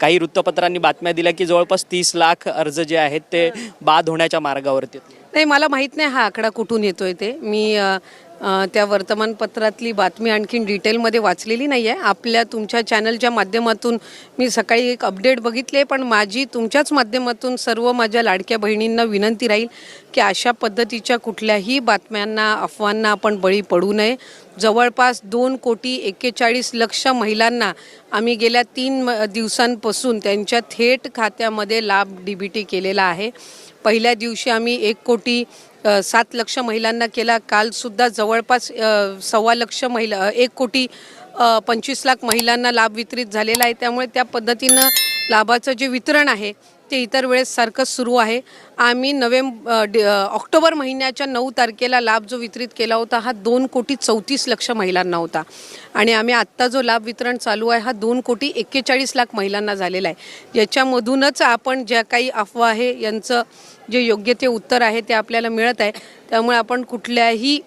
काही वृत्तपत्रांनी बातम्या दिल्या की जवळपास तीस लाख अर्ज जे आहेत ते बाद होण्याच्या मार्गावरती आहेत. नाही मला माहीत नाही हा आकडा कुठून येतोय ते मी त्या वर्तमानपत्रातली बातमी आणखीन डिटेलमध्ये वाचलेली नाही आहे आपल्या तुमच्या चॅनलच्या माध्यमातून मी सकाळी एक अपडेट बघितले पण माझी तुमच्याच माध्यमातून सर्व माझ्या लाडक्या बहिणींना विनंती राहील की अशा पद्धतीच्या कुठल्याही बातम्यांना अफवांना आपण बळी पडू नये. जवळपास दोन कोटी एक्केचाळीस लक्ष महिलांना आम्ही गेल्या तीन म- दिवसांपासून त्यांच्या थेट खात्यामध्ये लाभ डी बी टी केलेला आहे. पहिल्या दिवशी आम्ही एक कोटी सात लक्ष महिलांना केला. कालसुद्धा जवळपास सव्वा लक्ष महिला एक कोटी पंचवीस लाख महिलांना लाभ वितरित झालेला आहे. त्यामुळे त्या पद्धतीनं लाभाचं जे वितरण आहे ते इतर वेळेस सारखंच सुरू आहे. आम्ही नोव्हेंबर ऑक्टोबर महिन्याच्या नऊ तारखेला लाभ जो वितरित केला होता हा दोन कोटी चौतीस लक्ष महिलांना होता. आणि आम्ही आत्ता जो लाभ वितरण चालू आहे हा दोन कोटी एक्केचाळीस लाख महिलांना झालेला आहे. याच्यामधूनच आपण ज्या काही अफवा आहे यांचं जे योग्य ते उत्तर आहे ते आपल्याला मिळत आहे. त्यामुळे आपण कुठल्याही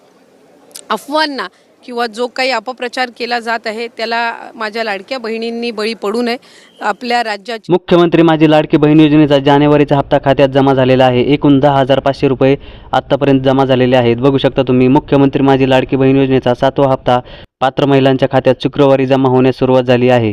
अफवांना किंवा जो काही अपप्रचार केला जात आहे त्याला माझ्या लाडक्या बहिणींनी बळी पडू नये. आपल्या राज्याची मुख्यमंत्री माझी लाडकी बहीण योजनेचा जानेवारीचा हप्ता खात्यात जमा झालेला आहे. एकूण दहा हजार पाचशे रुपये आत्तापर्यंत जमा झालेले आहेत. बघू शकता तुम्ही मुख्यमंत्री माझी लाडकी बहीण योजनेचा सातवा हप्ता पात्र महिलांच्या खात्यात शुक्रवारी जमा होण्यास सुरुवात झाली आहे.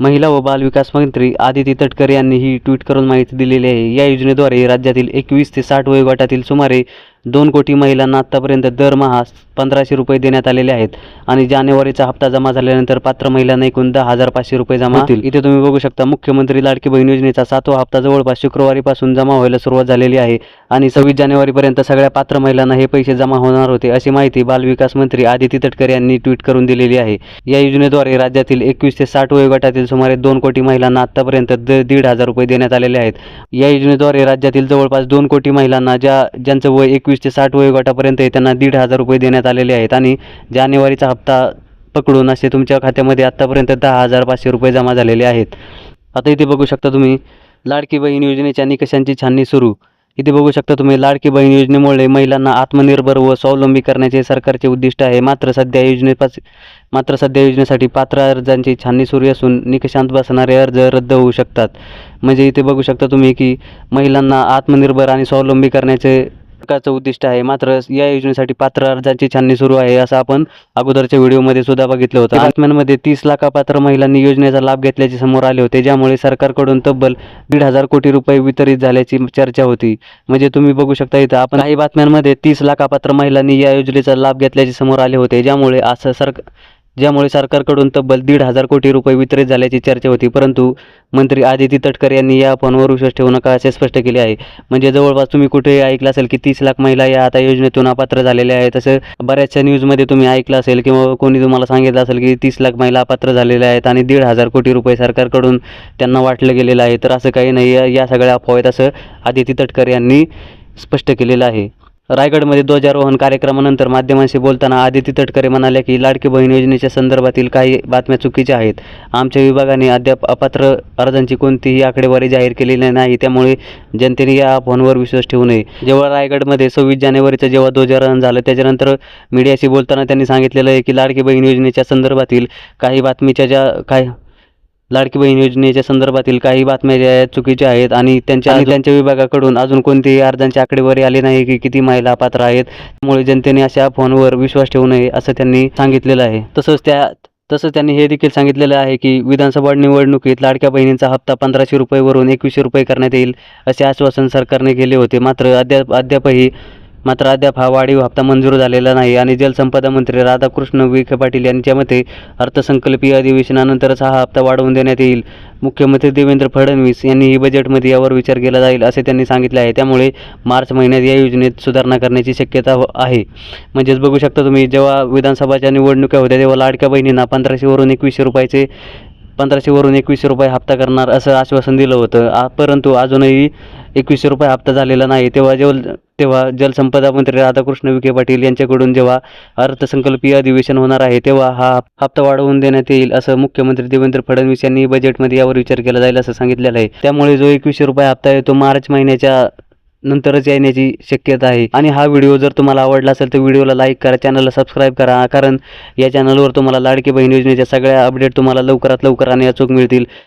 महिला व बालविकास मंत्री आदिती तटकरे यांनी ही ट्विट करून माहिती दिलेली आहे. या योजनेद्वारे राज्यातील एकवीस ते साठ वयोगटातील सुमारे दोन कोटी महिलांना आत्तापर्यंत दरमहा पंधराशे रुपये देण्यात आलेले आहेत. आणि जानेवारीचा हप्ता जमा झाल्यानंतर पात्र महिलांना एकूण दहा हजार पाचशे रुपये जमा. होतील. इथे तुम्ही बघू शकता मुख्यमंत्री लाडकी बहीण योजनेचा सातवा हप्ता जवळपास शुक्रवारीपासून जमा व्हायला सुरुवात झालेली आहे. आणि सव्वीस जानेवारीपर्यंत सगळ्या पात्र महिलांना हे पैसे जमा होणार होते अशी माहिती बालविकास मंत्री आदिती तटकरे यांनी ट्विट करून दिलेली आहे. या योजनेद्वारे राज्यातील एकवीस ते साठ वयोगटातील सुमारे दोन कोटी महिलांना आतापर्यंत दीड हजार रुपये देण्यात आलेले आहेत. या योजनेद्वारे राज्यातील जवळपास दोन कोटी महिलांना ज्या ज्यांचं वय एकवीस ते साठ वयोगटापर्यंत त्यांना दीड हजार रुपये देण्यात आलेले आहेत. आणि जानेवारीचा हप्ता पकडून असे तुमच्या खात्यामध्ये आत्तापर्यंत दहा हजार पाचशे रुपये जमा झालेले आहेत. आता इथे बघू शकता तुम्ही लाडकी बहीण योजनेच्या निकषांची छाननी सुरू. इथे बघू शकता तुम्ही लाडकी बहीण योजनेमुळे महिलांना आत्मनिर्भर व स्वावलंबी करण्याचे सरकारचे उद्दिष्ट आहे. मात्र सध्या योजनेपास मात्र सध्या योजनेसाठी पात्र अर्जांची छाननी सुरू असून निकषांत बसणारे अर्ज रद्द होऊ शकतात. म्हणजे इथे बघू शकता तुम्ही की महिलांना आत्मनिर्भर आणि स्वावलंबी करण्याचे सरकारचं उद्दिष्ट आहे. मात्र या योजनेसाठी पात्र अर्जांची छाननी सुरू आहे असं आपण अगोदरच्या व्हिडिओमध्ये सुद्धा बघितलं होतं. बातम्यांमध्ये तीस लाखापात्र महिलांनी योजनेचा लाभ घेतल्याचे समोर आले होते. ज्यामुळे सरकारकडून तब्बल दीड हजार कोटी रुपये वितरित झाल्याची चर्चा होती. म्हणजे तुम्ही बघू शकता इथं आपण काही बातम्यांमध्ये तीस लाखापात्र महिलांनी या योजनेचा लाभ घेतल्याचे समोर आले होते. ज्यामुळे असं सरकार ज्यामुळे सरकारकडून तब्बल दीड हजार कोटी रुपये वितरित झाल्याची चर्चा होती. परंतु मंत्री आदिती तटकर यांनी या फोनवर विश्वास ठेवू नका असे स्पष्ट केले आहे. म्हणजे जवळपास तुम्ही कुठेही ऐकलं असेल की तीस लाख महिला या आता योजनेतून अपात्र झालेल्या आहेत. तसं बऱ्याचशा न्यूजमध्ये तुम्ही ऐकलं असेल किंवा कोणी तुम्हाला सांगितलं असेल की तीस लाख महिला अपात्र झालेल्या आहेत आणि दीड हजार कोटी रुपये सरकारकडून त्यांना वाटलं गेलेलं आहे. तर असं काही नाही. या- या सगळ्या अफवा आहेत असं आदिती तटकर यांनी स्पष्ट केलेलं आहे. रायगडमध्ये ध्वजारोहण कार्यक्रमानंतर माध्यमांशी बोलताना आदिती तटकरे म्हणाल्या की लाडकी बहीण योजनेच्या संदर्भातील काही बातम्या चुकीच्या आहेत. आमच्या विभागाने अद्याप अपात्र अर्जांची कोणतीही आकडेवारी जाहीर केलेली नाही. त्यामुळे जनतेने या फोनवर विश्वास ठेवू नये. जेव्हा रायगडमध्ये सव्वीस जानेवारीचं जेव्हा ध्वजारोहण झालं त्याच्यानंतर मीडियाशी बोलताना त्यांनी सांगितलेलं आहे की लाडकी बहीण योजनेच्या संदर्भातील काही बातमीच्या ज्या काय लाडकी बहीण योजनेच्या संदर्भातील काही बातम्या ज्या आहेत चुकीच्या आहेत आणि त्यांच्या आणि त्यांच्या विभागाकडून अजून कोणतीही अर्जांची आकडेवारी आली नाही की किती महिला पात्र आहेत त्यामुळे जनतेने अशा फोनवर विश्वास ठेवू नये असं त्यांनी सांगितलेलं आहे. तसंच त्या तसंच त्यांनी हे देखील सांगितलेलं आहे की विधानसभा निवडणुकीत लाडक्या बहिणींचा हप्ता पंधराशे रुपयेवरून एकवीसशे रुपये करण्यात येईल असे आश्वासन सरकारने केले होते. मात्र अद्याप अद्यापही मात्र अद्याप हा वाढीव हप्ता मंजूर झालेला नाही आणि जलसंपदा मंत्री राधाकृष्ण विखे पाटील यांच्या मते अर्थसंकल्पीय अधिवेशनानंतरच हा हप्ता वाढवून देण्यात येईल. मुख्यमंत्री देवेंद्र फडणवीस यांनीही बजेटमध्ये यावर विचार केला जाईल असे त्यांनी सांगितले आहे. त्यामुळे मार्च महिन्यात या योजनेत सुधारणा करण्याची शक्यता आहे. म्हणजेच बघू शकता तुम्ही जेव्हा विधानसभाच्या निवडणुका होत्या तेव्हा लाडक्या बहिणींना पंधराशेवरून एकवीसशे रुपयाचे पंधराशेवरून एकवीसशे रुपये हप्ता करणार असं आश्वासन दिलं होतं. परंतु अजूनही एकवीसशे रुपये हप्ता झालेला नाही. तेव्हा जेव्हा तेव्हा जलसंपदा मंत्री राधाकृष्ण विखे पाटील यांच्याकडून जेव्हा अर्थसंकल्पीय अधिवेशन होणार आहे तेव्हा हा हप्ता वाढवून देण्यात येईल असं मुख्यमंत्री देवेंद्र फडणवीस यांनी बजेटमध्ये यावर विचार केला जाईल असं सांगितलेलं आहे. त्यामुळे जो एकवीसशे रुपये हप्ता आहे तो मार्च महिन्याच्या नंतरच येण्याची शक्यता आहे. आणि हा व्हिडिओ जर तुम्हाला आवडला असेल तर व्हिडिओला लाईक करा चॅनलला सबस्क्राईब करा कारण या चॅनलवर तुम्हाला लाडकी बहीण योजनेच्या सगळ्या अपडेट तुम्हाला लवकरात लवकर आणि अचूक मिळतील.